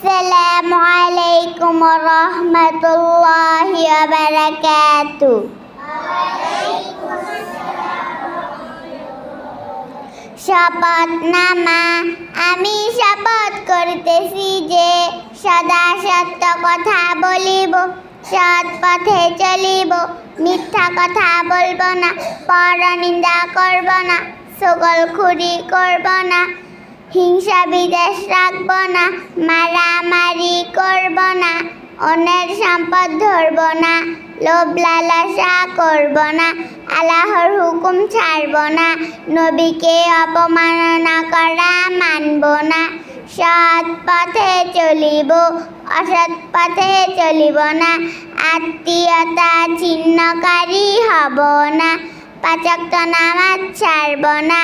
আসসালামু আলাইকুম রহমতুল্লাহি বারাকাতু শপথ নামা আমি শপথ করিতেছি যে সদা সত্য কথা বলিব, সৎ পথে চলিব, মিথ্যা কথা বলব না, পরনিন্দা করব না, সকল খুরি করব না হিংসা বিদেশ রাখব না, মারামারি করব না, অন্যের সম্পদ ধরব না, লোভ লালসা করব না, আল্লাহর হুকুম ছাড়ব না, নবীকে অপমাননা করা মানব না, সৎ পথে চলিব, অসৎ পথে চলিব না, আত্মীয়তা ছিন্নকারী হব না, পাচক নামাজ ছাড়ব না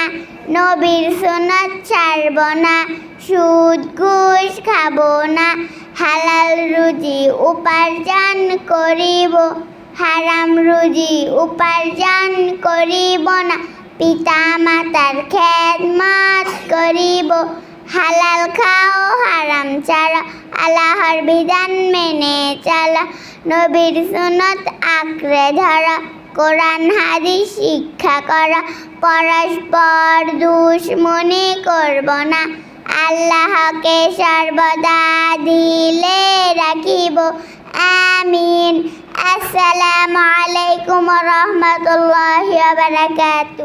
নবীর সুনত ছাড়ব না, সুদ, ঘুষ খাব না, হালাল রুজি উপার্জন করিব, হারাম রুজি উপার্জন করিব না পিতা মাতার খেদমত করিব, হালাল খাও, হারাম ছাড়া আল্লাহর বিধান মেনে চলা, নবীর সুনত আঁকড়ে ধরা। কোরআন, হাদিস, শিক্ষা করা। পরস্পর দুশ্মনী করব না। আল্লাহকে সর্বদা দিলে রাখিব। আমিন। আসসালামু আলাইকুম রহমতুল্লাহ বারাকাতু